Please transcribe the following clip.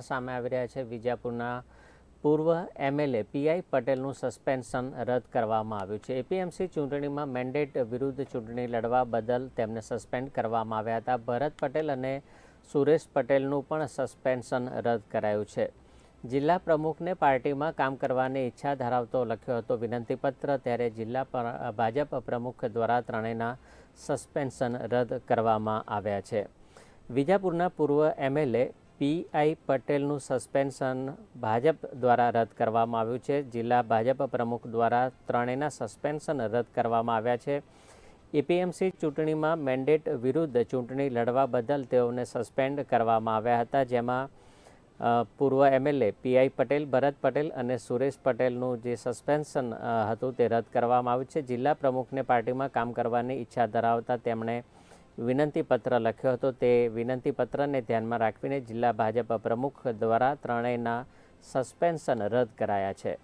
સામે આવી રહ્યા છે. વિજાપુરના પૂર્વ એમએલએ પીઆઈ પટેલનું સસ્પેન્શન રદ કરવામાં આવ્યું છે. એપીએમસી ચૂંટણીમાં મેન્ડેટ વિરુદ્ધ ચૂંટણી લડવા બદલ તેમને સસ્પેન્ડ કરવામાં આવ્યા હતા. ભરત પટેલ અને સુરેશ પટેલનું પણ સસ્પેન્શન રદ કરાયું છે. જિલ્લા પ્રમુખને પાર્ટીમાં કામ કરવાની ઈચ્છા ધરાવતો લખ્યો હતો. વિનંતીપત્ર ત્યારે જિલ્લા ભાજપ પ્રમુખ દ્વારા ત્રણેયના સસ્પેન્શન રદ કરવામાં આવ્યા છે. વિજાપુરના પૂર્વ એમએલએ પીઆઈ પટેલનું સસ્પેન્શન ભાજપ દ્વારા રદ કરવામાં આવ્યું છે. જિલ્લા ભાજપ પ્રમુખ દ્વારા ત્રણેયના સસ્પેન્શન રદ કરવામાં આવ્યા છે. એપીએમસી ચૂંટણીમાં મેન્ડેટ વિરુદ્ધ ચૂંટણી લડવા બદલ તેઓને સસ્પેન્ડ કરવામાં આવ્યા હતા. જેમાં પૂર્વ એમએલએ પીઆઈ પટેલ, ભરત પટેલ અને સુરેશ પટેલનું જે સસ્પેન્શન હતું તે રદ કરવામાં આવ્યું છે. જિલ્લા પ્રમુખને પાર્ટીમાં કામ કરવાની ઈચ્છા ધરાવતા તેમણે વિનંતી પત્ર લખ્યો હતો. તે વિનંતી પત્રને ધ્યાનમાં રાખીને જિલ્લા ભાજપ પ્રમુખ દ્વારા ત્રણેયના સસ્પેન્શન રદ કરાયા છે.